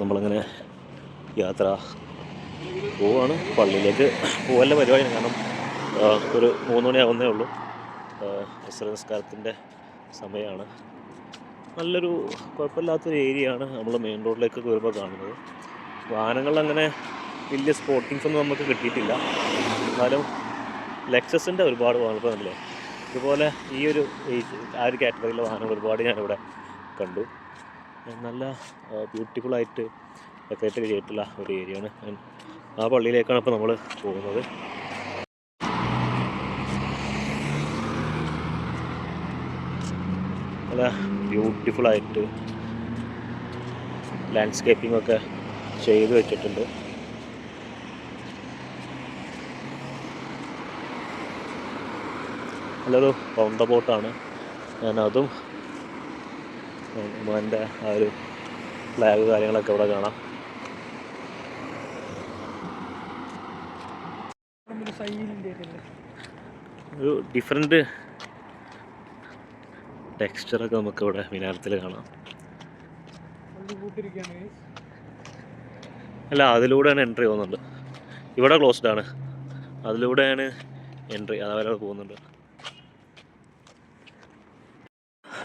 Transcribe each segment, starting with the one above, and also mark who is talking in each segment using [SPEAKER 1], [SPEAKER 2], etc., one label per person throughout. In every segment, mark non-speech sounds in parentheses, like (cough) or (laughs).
[SPEAKER 1] നമ്മളങ്ങനെ യാത്ര പോവാണ്. പള്ളിയിലേക്ക് പോകല്ല പരിപാടിയാണ് കാരണം ഒരു മൂന്ന് മണിയാവുന്നേ ഉള്ളൂ. നിസ്കാരത്തിന്റെ സമയമാണ്. നല്ലൊരു കുഴപ്പമില്ലാത്തൊരു ഏരിയയാണ് നമ്മൾ മെയിൻ റോഡിലേക്ക് വരുമ്പോൾ കാണുന്നത്. വാഹനങ്ങളിലങ്ങനെ വലിയ സ്പോട്ടിങ്സ് ഒന്നും നമുക്ക് കിട്ടിയിട്ടില്ല. എന്നാലും ലെക്സസിന്റെ ഒരുപാട് വാഹനങ്ങളില്ലേ ഇതുപോലെ ഈ ഒരു ആ ഒരു കാറ്റഗറിയിലെ വാഹനങ്ങൾ ഒരുപാട് ഞാനിവിടെ കണ്ടു. നല്ല ബ്യൂട്ടിഫുള്ളായിട്ട് ഡെക്കറേറ്റ് ചെയ്തിട്ടുള്ള ഒരു ഏരിയ ആണ്. ആ പള്ളിയിലേക്കാണ് ഇപ്പോൾ നമ്മൾ പോകുന്നത്. നല്ല ബ്യൂട്ടിഫുള്ളായിട്ട് ലാൻഡ്സ്കേപ്പിംഗ് ഒക്കെ ചെയ്ത് വെച്ചിട്ടുണ്ട്. നല്ലൊരു റൗണ്ട് ബോട്ടാണ് ഞാൻ അതും എന്റെ ആ ഒരു ഫ്ലാഗ് കാര്യങ്ങളൊക്കെ ഇവിടെ കാണാം. ഒരു ടെക്സ്ചറൊക്കെ നമുക്ക് ഇവിടെ മിനാരത്തിൽ കാണാം. അല്ല അതിലൂടെയാണ് എൻട്രി പോകുന്നുണ്ട് ഇവിടെ ക്ലോസ്ഡ് ആണ്. അതിലൂടെയാണ് എൻട്രി അതവരെ പോകുന്നുണ്ട്.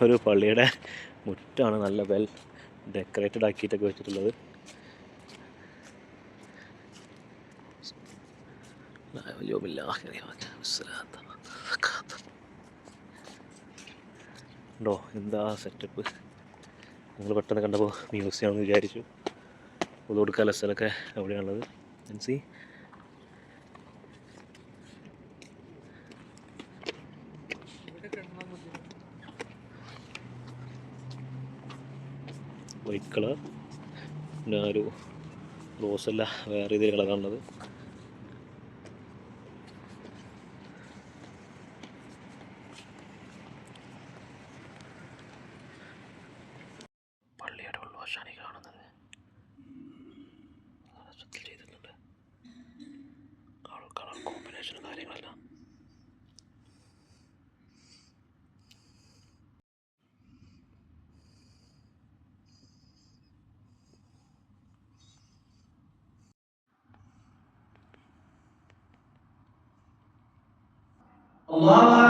[SPEAKER 1] ഒരു പള്ളിയുടെ മുറ്റാണ് നല്ല വെൽ ഡെക്കറേറ്റഡ് ആക്കിയിട്ടൊക്കെ വെച്ചിട്ടുള്ളത്. ഉണ്ടോ? എന്താ സെറ്റപ്പ് നിങ്ങൾ പെട്ടെന്ന് കണ്ടപ്പോൾ മ്യൂസിയം ആണെന്ന് വിചാരിച്ചു. പുതുകൊടുക്കാല സ്ഥലമൊക്കെ എവിടെയാണുള്ളത് സി വൈറ്റ് കളർ പിന്നെ ഒരു റോസല്ല വേറെ രീതിയിൽ ഈ കാണുന്നത്. രസത്തിൽ ചെയ്തിട്ടുണ്ട്. കളർ കളർ കോമ്പിനേഷൻ കാര്യങ്ങളെല്ലാം. Allah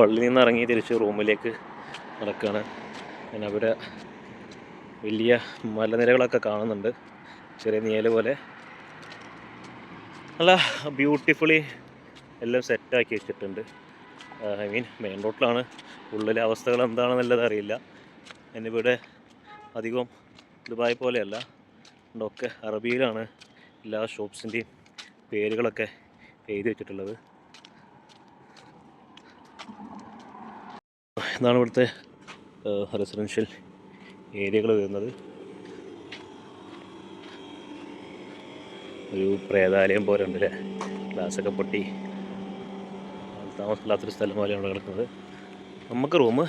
[SPEAKER 1] പള്ളിയിൽ നിന്ന് ഇറങ്ങി തിരിച്ച് റൂമിലേക്ക് നടക്കുകയാണ്. പിന്നെ അവിടെ വലിയ മലനിരകളൊക്കെ കാണുന്നുണ്ട്. ചെറിയ നിയൽ പോലെ. നല്ല ബ്യൂട്ടിഫുള്ളി എല്ലാം സെറ്റാക്കി വെച്ചിട്ടുണ്ട്. ഐ മീൻ മെയിൻ റോട്ടിലാണ് ഉള്ളിലെ അവസ്ഥകൾ എന്താണെന്നുള്ളത് അറിയില്ല. എന്നിവിടെ അധികം ദുബായ് പോലെയല്ല. ഒക്കെ അറബിയിലാണ് എല്ലാ ഷോപ്സിന്റെയും പേരുകളൊക്കെ എഴുതി വെച്ചിട്ടുള്ളത്. ഇതാണ് ഇവിടുത്തെ റെസിഡൻഷ്യൽ ഏരിയകൾ വരുന്നത്. ഒരു പ്രേതാലയം പോലെ ഉണ്ട് അല്ലേ? ഗ്ലാസ്സൊക്കെ പൊട്ടി താമസമില്ലാത്തൊരു സ്ഥലം പോലെയാണ് കിടക്കുന്നത്. നമുക്ക് റൂം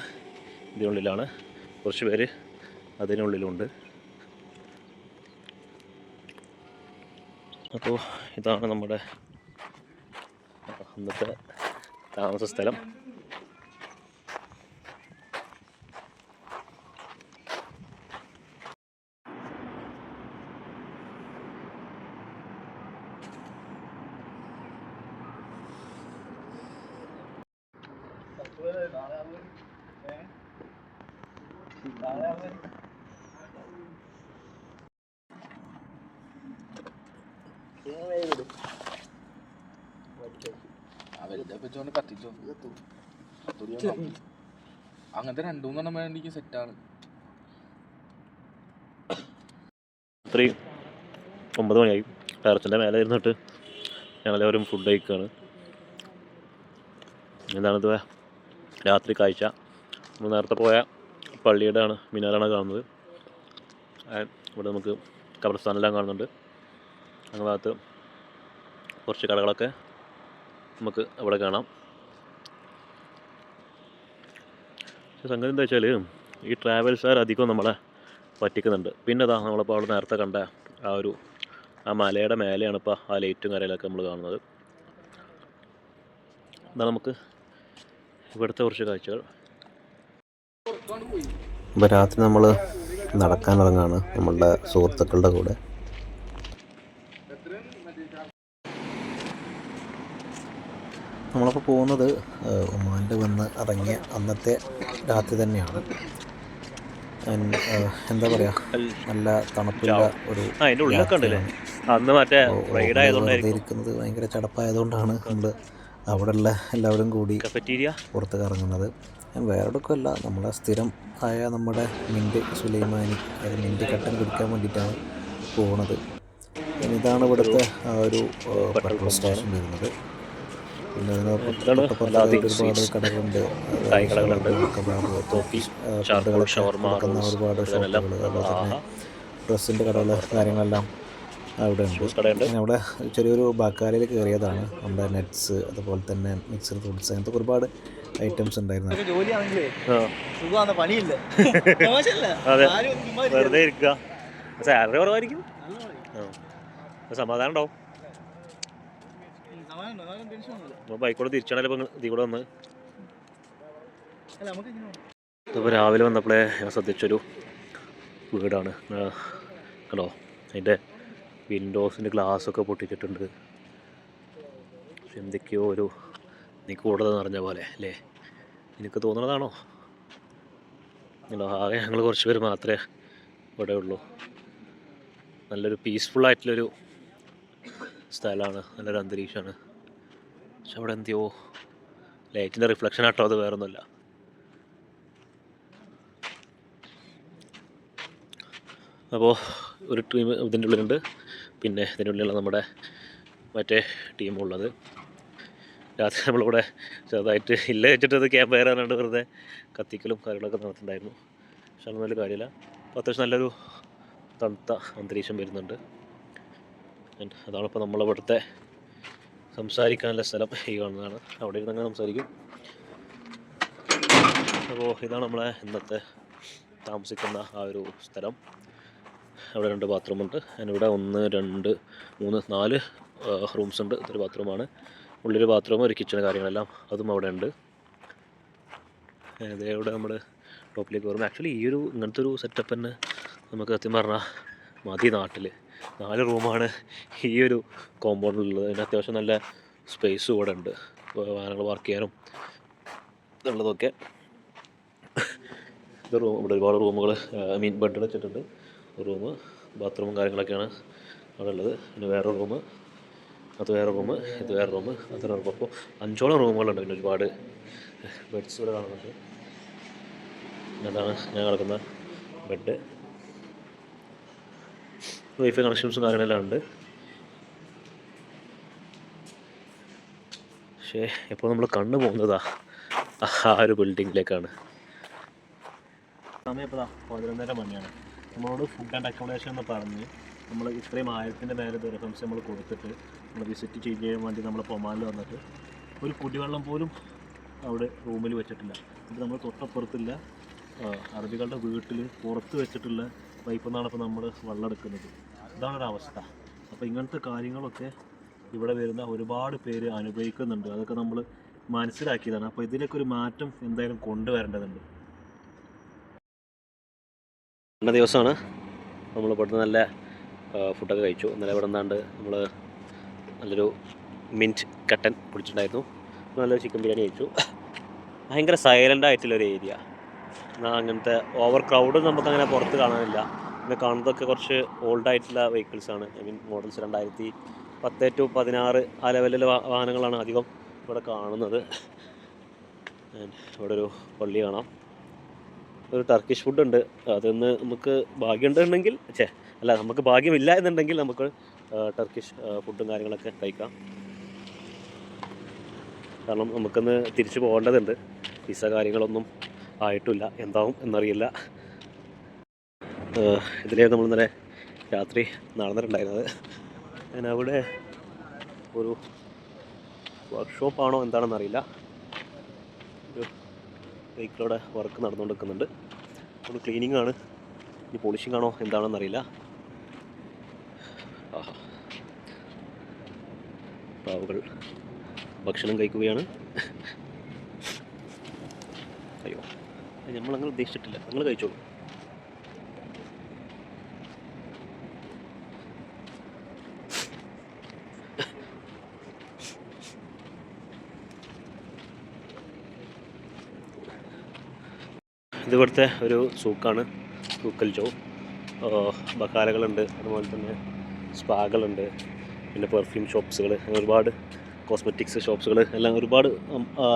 [SPEAKER 1] ഇതിനുള്ളിലാണ്. കുറച്ച് പേര് അതിനുള്ളിലുണ്ട്. അപ്പോൾ ഇതാണ് നമ്മുടെ അന്നത്തെ താമസ സ്ഥലം
[SPEAKER 2] വേണ്ടിക്ക് ആണ്.
[SPEAKER 1] രാത്രി ഒമ്പത് മണിയായി. ടെറച്ചിന്റെ മേലെ ഇരുന്നിട്ട് ഞങ്ങളെല്ലാവരും ഫുഡ് കഴിക്കുകയാണ് എന്താണിത് രാത്രി കാഴ്ച. നമ്മൾ നേരത്തെ പോയ പള്ളിയുടെ ആണ് മിനാറാണ് കാണുന്നത്. ഇവിടെ നമുക്ക് കബർസ്ഥാനെല്ലാം കാണുന്നുണ്ട്. അങ്ങനെ ഭാഗത്ത് കുറച്ച് കടകളൊക്കെ നമുക്ക് അവിടെ കാണാം. പക്ഷെ സംഗതി എന്താ വെച്ചാൽ ഈ ട്രാവൽസുകാർ അധികം നമ്മളെ പറ്റിക്കുന്നുണ്ട്. പിന്നെ അതാ നമ്മളിപ്പോൾ അവിടെ നേരത്തെ കണ്ട ആ ഒരു ആ മലയുടെ മേലെയാണ് ഇപ്പോൾ ആ ലൈറ്റും കരയിലൊക്കെ നമ്മൾ കാണുന്നത്. എന്നാൽ നമുക്ക് ഇവിടുത്തെ കുറച്ച് കാഴ്ചകൾ.
[SPEAKER 3] ഇപ്പോൾ രാത്രി നമ്മൾ നടക്കാനിറങ്ങാണ് നമ്മളുടെ സുഹൃത്തുക്കളുടെ കൂടെ. നമ്മളപ്പോൾ പോകുന്നത് ഒമാനിൽ വന്ന് ഇറങ്ങിയ അന്നത്തെ രാത്രി തന്നെയാണ്. എന്താ പറയാ നല്ല തണുപ്പുള്ള ഒരു
[SPEAKER 1] അന്ന് മറ്റേ
[SPEAKER 3] ഇരിക്കുന്നത് ഭയങ്കര ചടപ്പായതുകൊണ്ടാണ് നമ്മൾ അവിടെയുള്ള എല്ലാവരും കൂടി പുറത്ത് കറങ്ങുന്നത്. ഞാൻ വേറെ എവിടേക്കുമല്ല നമ്മളെ സ്ഥിരം ആയ നമ്മുടെ മിന്റ് സുലൈമാനി അതായത് മിന്റ് കട്ടൻ കുടിക്കാൻ വേണ്ടിയിട്ടാണ് പോകുന്നത് പിന്നെ ഇതാണ് ഇവിടുത്തെ ആ ഒരു പെട്രോൾ സ്റ്റേഷൻ വരുന്നത്. പിന്നെ. കടകളുണ്ട്.
[SPEAKER 1] കടകളുണ്ട്.
[SPEAKER 3] ഒരുപാട് ഷോപ്പുകൾ അതുപോലെ തന്നെ ഡ്രസ്സിന്റെ കടകൾ കാര്യങ്ങളെല്ലാം അവിടെ ഉണ്ട്. അവിടെ ചെറിയൊരു ബാക്കാലയിൽ കയറിയതാണ്. നമ്മുടെ നെറ്റ്സ് അതുപോലെ തന്നെ മിക്സർ ഫ്രൂട്ട്സ് അങ്ങനത്തെ ഒരുപാട് ഐറ്റംസ് ഉണ്ടായിരുന്നു. (laughs)
[SPEAKER 1] വെറുതെ ഇരിക്കുക സാലറി കുറവായിരിക്കും. സമാധാനം ഉണ്ടാവും. നമ്മൾ ബൈക്കോടെ തിരിച്ചാണല്ലോ ഇപ്പം ഇതിൽ കൂടെ വന്ന്. ഇതിപ്പോൾ രാവിലെ വന്നപ്പോഴേ ഞാൻ ശ്രദ്ധിച്ചൊരു വീടാണ്. ഹലോ അതിന്റെ വിൻഡോസിന്റെ ഗ്ലാസ്സൊക്കെ പൊട്ടിച്ചിട്ടുണ്ട്. എന്തൊക്കെയോ ഒരു നിക്കൂടത നിറഞ്ഞ പോലെ അല്ലേ? എനിക്ക് തോന്നുന്നതാണോ ഹലോ ആകെ ഞങ്ങൾ കുറച്ച് പേര് മാത്രമേ ഇവിടെ ഉള്ളൂ. നല്ലൊരു പീസ്ഫുൾ ആയിട്ടുള്ളൊരു സ്ഥലമാണ് നല്ലൊരു അന്തരീക്ഷമാണ്. പക്ഷെ അവിടെ എന്തിയോ ലൈറ്റിന്റെ റിഫ്ലക്ഷൻ ആട്ടോ അത് വേറൊന്നുമല്ല. അപ്പോൾ ഒരു ടീം ഇതിന്റെ ഉള്ളിലുണ്ട്. പിന്നെ ഇതിന്റെ ഉള്ളിലുള്ള നമ്മുടെ മറ്റേ ടീമുള്ളത് രാത്രി നമ്മളിവിടെ ചെറുതായിട്ട് ഇല്ല വെച്ചിട്ട് അത് ക്യാമ്പ് കയറാനാണ്ട് വെറുതെ കത്തിക്കലും കാര്യങ്ങളൊക്കെ നടത്തുന്നുണ്ടായിരുന്നു പക്ഷെ അതൊന്നും വലിയ കാര്യമില്ല. അപ്പോൾ അത്യാവശ്യം നല്ലൊരു തണുത്ത അന്തരീക്ഷം വരുന്നുണ്ട്. അതാണിപ്പോൾ നമ്മളിവിടുത്തെ സംസാരിക്കാനുള്ള സ്ഥലം ഈ കാണുന്നതാണ്. അവിടെ ഇരുന്ന് അങ്ങനെ സംസാരിക്കും. അപ്പോൾ ഇതാണ് നമ്മളെ ഇന്നത്തെ താമസിക്കുന്ന ആ ഒരു സ്ഥലം. അവിടെ രണ്ട് ബാത്റൂമുണ്ട് അതിനിവിടെ ഒന്ന് രണ്ട് മൂന്ന് നാല് റൂംസ് ഉണ്ട്. ഇതൊരു ബാത്റൂമാണ് ഉള്ളിൽ ബാത്റൂം ഒരു കിച്ചൺ കാര്യങ്ങളെല്ലാം അതും അവിടെ ഉണ്ട്. ഇവിടെ നമ്മൾ ടോപ്പിലേക്ക് കയറും ആക്ച്വലി ഈ ഒരു ഇങ്ങനത്തെ ഒരു സെറ്റപ്പ് തന്നെ നമുക്ക് സത്യം പറഞ്ഞാൽ മതി നാട്ടിൽ നാല് റൂമാണ് ഈ ഒരു കോമ്പൗണ്ടിലുള്ളത്. അതിന് അത്യാവശ്യം നല്ല സ്പേസ് ഇവിടെ ഉണ്ട്. വാഹനങ്ങൾ പാർക്ക് ചെയ്യാനും ഉള്ളതൊക്കെ. ഇത് റൂം ഇവിടെ ഒരുപാട് റൂമുകൾ ഐ മീൻ ബെഡ് വെച്ചിട്ടുണ്ട്. റൂം ബാത്റൂമും കാര്യങ്ങളൊക്കെയാണ് അവിടെ ഉള്ളത് പിന്നെ വേറെ റൂം അത് വേറെ റൂം ഇത് വേറെ റൂം അത് വേറെ റൂം അപ്പോൾ അഞ്ചോളം റൂമുകളുണ്ട് പിന്നെ ഒരുപാട് ബെഡ്സ് ഇവിടെ കാണുന്നുണ്ട്. പിന്നെ ഞാൻ കിടക്കുന്ന ബെഡ് വൈഫൈ കണക്ഷൻസും കാര്യങ്ങളെല്ലാം ഉണ്ട് പക്ഷേ എപ്പോൾ നമ്മൾ കണ്ണു പോകുന്നതാ? ആ ഒരു ബിൽഡിങ്ങിലേക്കാണ്. സമയം ഇപ്പോൾ പതിനൊന്നര മണിയാണ്. നമ്മളോട് ഫുഡ് ആൻഡ് അക്കോമഡേഷൻ എന്ന് പറഞ്ഞ് നമ്മൾ ഇത്രയും ആയിരത്തിന്റെ മേലെ ദുരഫംസ് നമ്മൾ കൊടുത്തിട്ട് നമ്മൾ വിസിറ്റ് ചെയ്യാൻ വേണ്ടി നമ്മൾ പൊമാലിൽ വന്നിട്ട് ഒരു കുടിവെള്ളം പോലും അവിടെ റൂമിൽ വെച്ചിട്ടില്ല. ഇത് നമ്മൾ തൊട്ടപ്പുറത്തില്ല അറബികളുടെ വീട്ടിൽ പുറത്ത് വെച്ചിട്ടുള്ള പൈപ്പിൽ നിന്നാണ് ഇപ്പോൾ നമ്മൾ വെള്ളം എടുക്കുന്നത് ഒരു അവസ്ഥ അപ്പോൾ ഇങ്ങനത്തെ കാര്യങ്ങളൊക്കെ ഇവിടെ വരുന്ന ഒരുപാട് പേര് അനുഭവിക്കുന്നുണ്ട്. അതൊക്കെ നമ്മൾ മനസ്സിലാക്കിയതാണ്. അപ്പോൾ ഇതിലൊക്കെ ഒരു മാറ്റം എന്തായാലും കൊണ്ടുവരേണ്ടതുണ്ട്. രണ്ട ദിവസമാണ്. നമ്മൾ ഇവിടുന്ന് നല്ല ഫുഡൊക്കെ കഴിച്ചു. ഇന്നലെ ഇവിടെ നിന്നാണ്ട് നമ്മൾ നല്ലൊരു മിന്റ് കട്ടൻ കുടിച്ചിട്ടുണ്ടായിരുന്നു. നല്ലൊരു ചിക്കൻ ബിരിയാണി കഴിച്ചു. ഭയങ്കര സൈലന്റ് ആയിട്ടുള്ളൊരു ഏരിയ. അങ്ങനത്തെ ഓവർ ക്രൗഡ് നമുക്കങ്ങനെ പുറത്ത് കാണാനില്ല. പിന്നെ കാണുന്നതൊക്കെ കുറച്ച് ഓൾഡ് ആയിട്ടുള്ള ആണ്. ഐ മീൻ മോഡൽസ് രണ്ടായിരത്തി പത്ത് ടു പതിനാറ് ആ ലെവലിലെ വാഹനങ്ങളാണ് അധികം ഇവിടെ കാണുന്നത്. ഇവിടെ ഒരു പള്ളി കാണാം. ഒരു ടർക്കിഷ് ഫുഡ് ഉണ്ട്. അതൊന്ന് നമുക്ക് ഭാഗ്യമുണ്ടെങ്കിൽ ഛേ അല്ല നമുക്ക് ഭാഗ്യമില്ല എന്നുണ്ടെങ്കിൽ നമുക്ക് ടർക്കിഷ് ഫുഡും കാര്യങ്ങളൊക്കെ കഴിക്കാം. കാരണം നമുക്കൊന്ന് തിരിച്ചു പോകേണ്ടതുണ്ട്. വിസ കാര്യങ്ങളൊന്നും ആയിട്ടില്ല. എന്താവും എന്നറിയില്ല. ഇതിലേ നമ്മൾ ഇന്നലെ രാത്രി നടന്നിട്ടുണ്ടായിരുന്നത്. ഞാൻ അവിടെ ഒരു വർക്ക്ഷോപ്പാണോ എന്താണെന്ന് അറിയില്ല. ഒരു വെഹിക്കിളോടെ വർക്ക് നടന്നുകൊണ്ടിരിക്കുന്നുണ്ട്. ഒരു ക്ലീനിങ് ആണ്. ഇനി പോളിഷിംഗ് ആണോ എന്താണെന്ന് അറിയില്ല. ആഹാ. പ്രാവുകൾ ഭക്ഷണം കഴിക്കുകയാണ്. അയ്യോ. നമ്മളങ്ങനെ ഉദ്ദേശിച്ചിട്ടില്ല. നിങ്ങൾ കഴിച്ചോളൂ. ഇത് ഒരു സൂക്കാണ്. സൂക്കൽ ചോ ബക്കാലകളുണ്ട് അതുപോലെ തന്നെ സ്പാകളുണ്ട്. പിന്നെ പെർഫ്യൂം ഷോപ്സുകൾ അങ്ങനെ ഒരുപാട് കോസ്മെറ്റിക്സ് ഷോപ്സുകൾ എല്ലാം ഒരുപാട്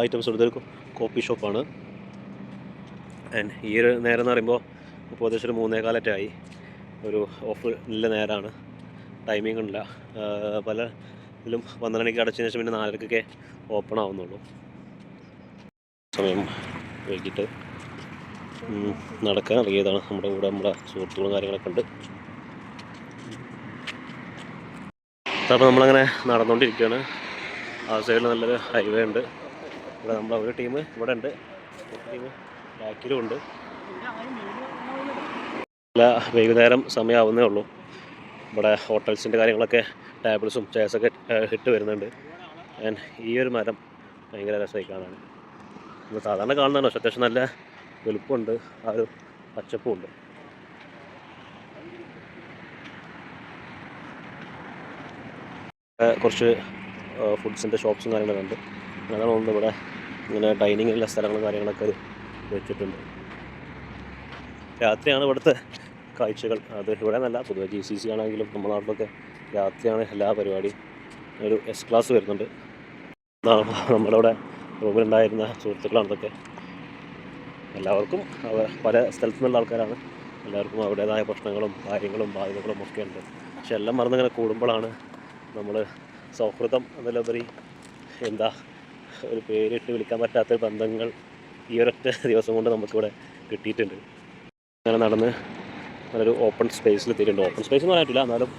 [SPEAKER 1] ഐറ്റംസ് ഉണ്ട്. കോഫി ഷോപ്പാണ്. ആൻഡ് ഈ ഒരു നേരം എന്ന് പറയുമ്പോൾ ഇപ്പോൾ ഏകദേശം ഒരു മൂന്നേ കാലറ്റായി ഒരു ഓഫ് നല്ല നേരമാണ് ടൈമിംഗ് ഇല്ല. പല ഇതിലും പന്ത്രണ്ട് മണിക്ക് അടച്ചതിന് ശേഷം പിന്നെ നാലരക്കൊക്കെ ഓപ്പൺ ആവുന്നുള്ളൂ. സമയം വൈകിട്ട് നടക്കാൻ ഇറങ്ങിയതാണ് നമ്മുടെ കൂടെ നമ്മുടെ സുഹൃത്തുക്കളും കാര്യങ്ങളൊക്കെ ഉണ്ട്. അപ്പോൾ നമ്മളങ്ങനെ നടന്നുകൊണ്ടിരിക്കുകയാണ് ആ സൈഡിൽ നല്ലൊരു ഹൈവേ ഉണ്ട്. ഇവിടെ നമ്മുടെ ഒരു ടീം ഇവിടെ ഉണ്ട്. ടീം ബാക്കിലും ഉണ്ട്. അല്ല വൈകുന്നേരം സമയമാവുന്നേ ഉള്ളൂ. ഇവിടെ ഹോട്ടൽസിന്റെ കാര്യങ്ങളൊക്കെ ടേബിൾസും ചെയർസൊക്കെ ഇട്ട് വരുന്നുണ്ട്. ഞാൻ ഈ ഒരു മരം ഭയങ്കര രസമായി കാണാൻ സാധാരണ കാണുന്നതാണ് പക്ഷെ അത്യാവശ്യം നല്ല വലുപ്പമുണ്ട് ആ ഒരു പച്ചപ്പും ഉണ്ട് ഏഹ് കുറച്ച് ഫുഡ്സിന്റെ ഷോപ്സും കാര്യങ്ങളൊക്കെ ഉണ്ട്. അതാണ് ഒന്ന് ഇവിടെ ഇങ്ങനെ ഡൈനിങ്ങിലുള്ള സ്ഥലങ്ങളും കാര്യങ്ങളൊക്കെ വെച്ചിട്ടുണ്ട്. രാത്രിയാണ് ഇവിടുത്തെ കാഴ്ചകൾ. അത് ഇവിടെ നല്ല പൊതുവെ ജി സി സി ആണെങ്കിലും നമ്മുടെ നാട്ടിലൊക്കെ രാത്രിയാണ് എല്ലാ പരിപാടിയും. ഒരു എസ് ക്ലാസ് വരുന്നുണ്ട്. നമ്മളിവിടെ റൂമിലുണ്ടായിരുന്ന സുഹൃത്തുക്കളാണ് ഇതൊക്കെ. എല്ലാവർക്കും പല സ്ഥലത്തു നിന്നുള്ള ആൾക്കാരാണ്. എല്ലാവർക്കും അവരുടേതായ പ്രശ്നങ്ങളും കാര്യങ്ങളും ബാധ്യതകളും ഒക്കെ ഉണ്ട്. പക്ഷെ എല്ലാം മറന്നിങ്ങനെ കൂടുമ്പോഴാണ് നമ്മൾ സൗഹൃദം എന്നതിലുപരി എന്താ ഒരു പേരിട്ട് വിളിക്കാൻ പറ്റാത്ത ബന്ധങ്ങൾ ഈ ഒരൊറ്റ ദിവസം കൊണ്ട് നമുക്കിവിടെ കിട്ടിയിട്ടുണ്ട്. അങ്ങനെ നടന്ന് നല്ലൊരു ഓപ്പൺ സ്പേസിൽ എത്തിയിട്ടുണ്ട്. ഓപ്പൺ സ്പേസ് എന്ന് പറഞ്ഞിട്ടില്ല എന്നാലും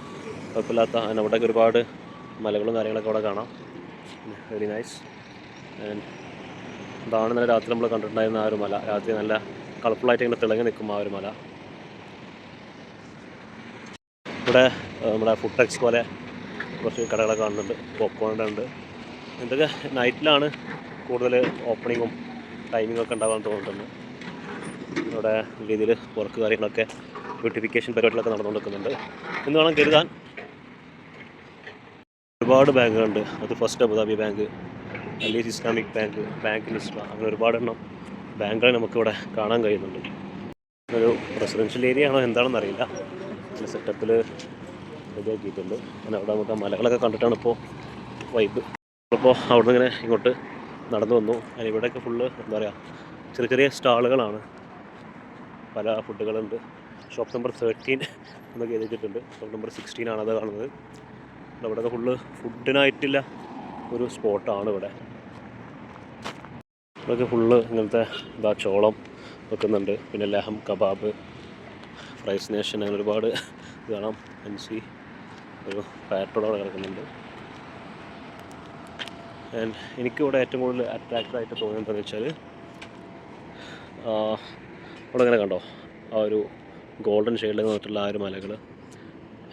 [SPEAKER 1] കുഴപ്പമില്ലാത്ത അവിടെയൊക്കെ ഒരുപാട് മലകളും കാര്യങ്ങളൊക്കെ അവിടെ കാണാം. വെരി നൈസ് ആൻഡ് ഇതാണ് ഇന്നലെ രാത്രി നമ്മൾ കണ്ടിട്ടുണ്ടായിരുന്ന ആ ഒരു മല. രാത്രി നല്ല കളർഫുള്ളായിട്ട് ഇങ്ങനെ തിളങ്ങി നിൽക്കും ആ ഒരു മല. ഇവിടെ നമ്മുടെ ഫുഡ് ടെക്സ് പോലെ കുറച്ച് കടകളൊക്കെ കാണുന്നുണ്ട്. പോപ്കോണിന്റെ ഉണ്ട്. ഇതൊക്കെ നൈറ്റിലാണ് കൂടുതൽ ഓപ്പണിങ്ങും ടൈമിങ്ങും ഒക്കെ ഉണ്ടാകാൻ തോന്നുന്നുണ്ട് ഇവിടെ രീതിയിൽ വർക്ക് കാര്യങ്ങളൊക്കെ ബ്യൂട്ടിഫിക്കേഷൻ പരിപാടികളൊക്കെ നടന്നുകൊണ്ടിരിക്കുന്നുണ്ട്. എന്ന് വേണം കരുതാൻ. ഒരുപാട് ബാങ്കുകളുണ്ട് അത് ഫസ്റ്റ് അബുദാബി ബാങ്ക് അലീസ് ഇസ്ലാമിക് ബാങ്ക് ബാങ്ക് ഇസ്ലാം അങ്ങനെ ഒരുപാടെണ്ണം ബാങ്കുകൾ നമുക്കിവിടെ കാണാൻ കഴിയുന്നുണ്ട്. ഒരു റെസിഡൻഷ്യൽ ഏരിയ ആണോ എന്താണെന്ന് അറിയില്ല. സെറ്റപ്പിൽ റെഡിയാക്കിയിട്ടുണ്ട് അങ്ങനെ അവിടെ നമുക്ക് മലകളൊക്കെ കണ്ടിട്ടാണ് ഇപ്പോൾ വൈബ് അപ്പോൾ അവിടെ നിന്ന് ഇങ്ങനെ ഇങ്ങോട്ട് നടന്നു വന്നു. അതിന് ഇവിടെയൊക്കെ ഫുള്ള് എന്താ പറയുക ചെറിയ ചെറിയ സ്റ്റാളുകളാണ്. പല ഫുഡുകളുണ്ട്. ഷോപ്പ് നമ്പർ തേർട്ടീൻ എന്നൊക്കെ എഴുതിയിട്ടുണ്ട് ഷോപ്പ് നമ്പർ സിക്സ്റ്റീൻ ആണ് അത് കാണുന്നത് അവിടെയൊക്കെ ഫുള്ള് ഫുഡിനായിട്ടില്ല ഒരു സ്പോട്ടാണ് ഇവിടെ. ഇവിടെയൊക്കെ ഫുള്ള് ഇങ്ങനത്തെ ഇതാ ചോളം വെക്കുന്നുണ്ട്. പിന്നെ ലഹം കബാബ് ഫ്രൈസ് നേഷൻ അങ്ങനെ ഒരുപാട് ഇത് കാണാം. എൻസി ഒരു പാറ്റോടെ കിടക്കുന്നുണ്ട്. ആൻഡ് എനിക്കിവിടെ ഏറ്റവും കൂടുതൽ തോന്നിയത് എന്താണെന്ന് വെച്ചാൽ അവിടെ ഇങ്ങനെ കണ്ടോ? ആ ഒരു ഗോൾഡൻ ഷെയ്ഡിൽ നിന്നിട്ടുള്ള ആ ഒരു മലകൾ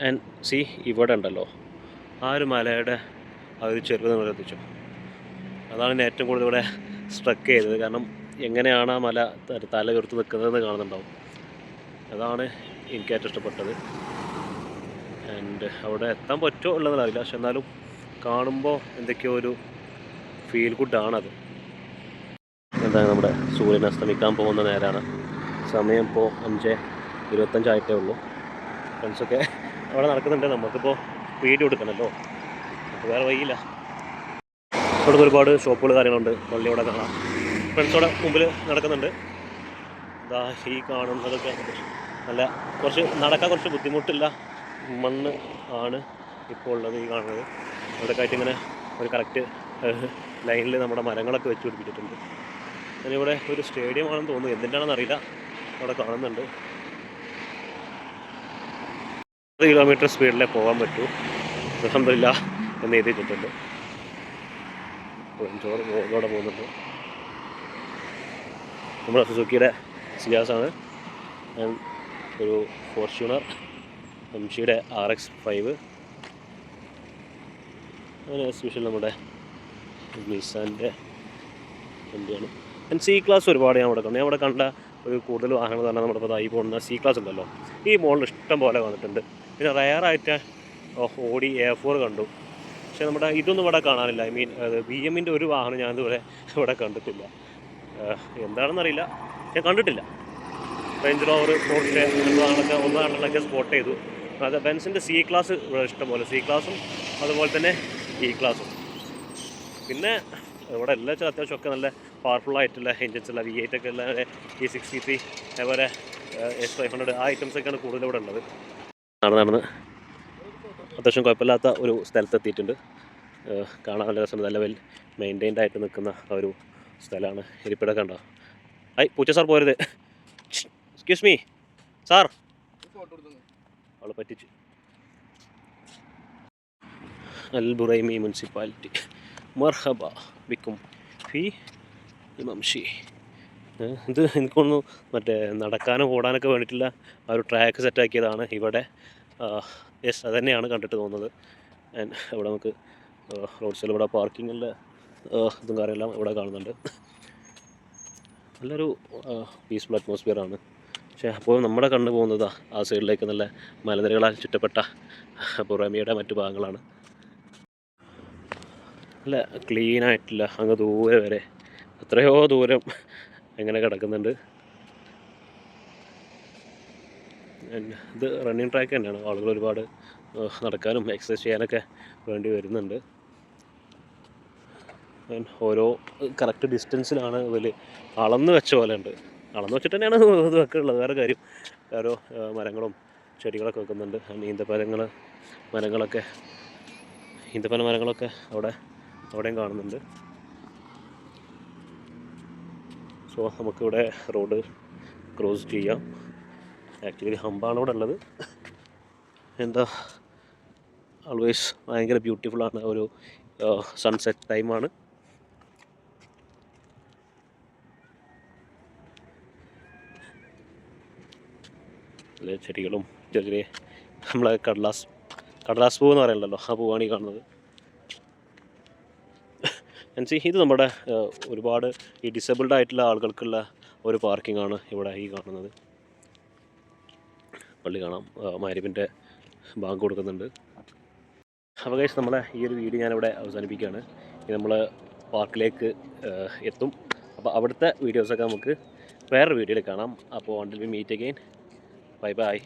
[SPEAKER 1] ആൻഡ് സി ഇവിടെ ഉണ്ടല്ലോ. ആ ഒരു മലയുടെ ആ ഒരു ചെറുത് നിങ്ങൾ എത്തിച്ചു? അതാണ് എന്നെ ഏറ്റവും കൂടുതൽ ഇവിടെ സ്ട്രക്ക് ചെയ്തത്. കാരണം എങ്ങനെയാണ് ആ മല തല ഉയർത്തി നിൽക്കുന്നതെന്ന് കാണുന്നുണ്ടാവും. അതാണ് എനിക്ക് ഏറ്റവും ഇഷ്ടപ്പെട്ടത്. ആൻഡ് അവിടെ എത്താൻ പറ്റുമോ ഉള്ളതെന്ന് അറിയില്ല. പക്ഷെ എന്നാലും കാണുമ്പോൾ എന്തൊക്കെയോ ഒരു ഫീൽ ഗുഡാണത് എന്താണ് നമ്മുടെ സൂര്യൻ അസ്തമിക്കാൻ പോകുന്ന നേരമാണ് സമയം ഇപ്പോൾ അഞ്ച് ഇരുപത്തഞ്ചായിട്ടേ ഉള്ളൂ. ഫ്രണ്ട്സൊക്കെ അവിടെ നടക്കുന്നുണ്ട്. നമുക്കിപ്പോൾ വീഡിയോ എടുക്കണമല്ലോ വേറെ വഴിയില്ല. ഇവിടെ ഒരുപാട് ഷോപ്പുകൾ കാര്യങ്ങളുണ്ട്. പള്ളി അവിടെ കാണാം. ഫ്രണ്ട്സോടെ മുമ്പിൽ നടക്കുന്നുണ്ട്. ഇതാ ഈ കാണുന്നതൊക്കെ നല്ല കുറച്ച് നടക്കാൻ കുറച്ച് ബുദ്ധിമുട്ടില്ല മണ്ണ് ആണ് ഇപ്പോൾ ഉള്ളത് ഈ കാണുന്നത്. അവിടെ ആയിട്ട് ഇങ്ങനെ ഒരു കറക്റ്റ് ലൈനിൽ നമ്മുടെ മരങ്ങളൊക്കെ വെച്ച് പിടിപ്പിച്ചിട്ടുണ്ട്. ഞാനിവിടെ ഒരു സ്റ്റേഡിയം ആണെന്ന് തോന്നുന്നു. എന്തിന്റെയാണെന്ന് അറിയില്ല. അവിടെ കാണുന്നുണ്ട്. കിലോമീറ്റർ സ്പീഡിലേ പോകാൻ പറ്റൂ. അലഹമില്ല എന്ന് എഴുതിയിട്ടുണ്ട്. ചോറ് മുകളിലൂടെ പോകുന്നുണ്ട്. നമ്മുടെ സുസുക്കിയുടെ സിയാസാണ്. ഒരു ഫോർച്യൂണർ എം ജിയുടെ ആർ എക്സ് ഫൈവ്. അങ്ങനെ സ്പെഷ്യൽ നമ്മുടെ നിസാന്റെ വണ്ടിയാണ്. ഞാൻ സി ക്ലാസ് ഒരുപാട് ഞാൻ കണ്ടു. ഞാൻ അവിടെ കണ്ട ഒരു കൂടുതൽ എന്ന് പറഞ്ഞാൽ നമ്മുടെ ഇപ്പോൾ ഈ പോകുന്ന സി ക്ലാസ് ഉണ്ടല്ലോ. ഈ മോഡൽ ഇഷ്ടം പോലെ വന്നിട്ടുണ്ട്. പിന്നെ റയറായിട്ട് ഓടി എ ഫോർ കണ്ടു. പക്ഷേ നമ്മുടെ ഇതൊന്നും ഇവിടെ കാണാനില്ല. ഐ മീൻ ബി എമ്മിന്റെ ഒരു വാഹനം ഞാൻ ഇതുവരെ ഇവിടെ കണ്ടിട്ടില്ല. എന്താണെന്നറിയില്ല. ഞാൻ കണ്ടിട്ടില്ല. റേഞ്ച് റോവർ പോർട്ടെ വാഹനങ്ങളൊക്കെ ഒന്നാണെന്നൊക്കെ സ്പോട്ട് ചെയ്തു. അത് ബെൻസിന്റെ സി ക്ലാസ് ഇവിടെ ഇഷ്ടംപോലെ സി ക്ലാസ്സും അതുപോലെ തന്നെ ഇ ക്ലാസ്സും പിന്നെ ഇവിടെ എല്ലാ വെച്ചാൽ അത്യാവശ്യം ഒക്കെ നല്ല പവർഫുൾ ആയിട്ടുള്ള എൻജിൻസുള്ള വി എയ്റ്റ് ഒക്കെ ഉള്ള ഇ സിക്സ്റ്റി ത്രീ അതുപോലെ എസ് ഫൈവ് ഹൺഡ്രഡ് ആ ഐറ്റംസ് ഒക്കെയാണ് കൂടുതൽ ഇവിടെ ഉള്ളത്. നടന്ന് നടന്ന്. അത്യാവശ്യം കുഴപ്പമില്ലാത്ത ഒരു സ്ഥലത്തെത്തിയിട്ടുണ്ട്. കാണാൻ നല്ല രസമുണ്ട്. നല്ല വെൽ മെയിന്റൈൻഡ് ആയിട്ട് നിൽക്കുന്ന ഒരു സ്ഥലമാണ്. ഇരിപ്പിട കണ്ടോ? ഐ പൂച്ച സാർ പോരുത്. Excuse me sir. അവൾ പറ്റിച്ച്. Al Buraimi municipality. മർഹബ ബിക്കും ഫി ഇമംഷി ഇത് എനിക്കൊന്നു മറ്റേ നടക്കാനും ഓടാനൊക്കെ വേണ്ടിയിട്ടുള്ള ആ ഒരു ട്രാക്ക് സെറ്റാക്കിയതാണ് ഇവിടെ. യെസ് അത് തന്നെയാണ് കണ്ടിട്ട് തോന്നുന്നത്. ആൻഡ് ഇവിടെ നമുക്ക് റോഡ് സൈഡിൽ ഇവിടെ പാർക്കിങ്ങിന്റെ ഇതും കാര്യമെല്ലാം ഇവിടെ കാണുന്നുണ്ട്. നല്ലൊരു പീസ്ഫുൾ അറ്റ്മോസ്ഫിയർ ആണ്. പക്ഷേ അപ്പോൾ നമ്മുടെ കണ്ണു പോകുന്നത് ആ സൈഡിലേക്ക് നല്ല മലനിരകളാൽ ചുറ്റപ്പെട്ട പുറമേയുടെ മറ്റു ഭാഗങ്ങളാണ്. നല്ല ക്ലീനായിട്ടില്ല അങ്ങ് ദൂരെ വരെ. എത്രയോ ദൂരം എങ്ങനെ കിടക്കുന്നുണ്ട്. ഇത് റണ്ണിങ് ട്രാക്ക് തന്നെയാണ്. ആളുകൾ ഒരുപാട് നടക്കാനും എക്സസൈസ് ചെയ്യാനൊക്കെ വേണ്ടി വരുന്നുണ്ട്. ഓരോ കറക്റ്റ് ഡിസ്റ്റൻസിലാണ് ഇതിൽ അളന്ന് വെച്ച പോലെ ഉണ്ട് അളന്ന് വെച്ചിട്ട് തന്നെയാണ് (laughs) ഇത് വെക്കുള്ളത് വേറെ കാര്യം ഓരോ മരങ്ങളും ചെടികളൊക്കെ വെക്കുന്നുണ്ട്. And ഈന്തപ്പഴങ്ങൾ മരങ്ങളൊക്കെ ഈന്തപ്പന മരങ്ങളൊക്കെ അവിടെ അവിടെയും കാണുന്നുണ്ട്. സോ നമുക്കിവിടെ റോഡ് ക്രോസ് ചെയ്യാം. ആക്ച്വലി ഹമ്പാണ് ഇവിടെ ഉള്ളത്. എന്താ ഓൾവേസ് ഭയങ്കര ബ്യൂട്ടിഫുള്ളാണ് ഒരു സൺസെറ്റ് ടൈമാണ് ചെറിയ ചെടികളും ചെറിയ ചെറിയ നമ്മളെ കടലാസ് കടലാസ് പൂ എന്ന് ആ പൂവാണ് ഈ കാണുന്നത്. എൻസി ഇത് നമ്മുടെ ഒരുപാട് ഈ ഡിസേബിൾഡ് ആയിട്ടുള്ള ആളുകൾക്കുള്ള ഒരു പാർക്കിംഗ് ആണ് ഇവിടെ ഈ കാണുന്നത്. പള്ളി കാണാം. മാരിപ്പിന്റെ ബാങ്ക് കൊടുക്കുന്നുണ്ട്. അപ്പോൾ നമ്മളെ ഈ ഒരു വീഡിയോ ഞാനിവിടെ അവസാനിപ്പിക്കുകയാണ്. ഇനി നമ്മൾ പാർക്കിലേക്ക് എത്തും. അപ്പോൾ അവിടുത്തെ വീഡിയോസൊക്കെ നമുക്ക് വേറൊരു വീഡിയോയിൽ കാണാം. അപ്പോൾ until we meet again bye bye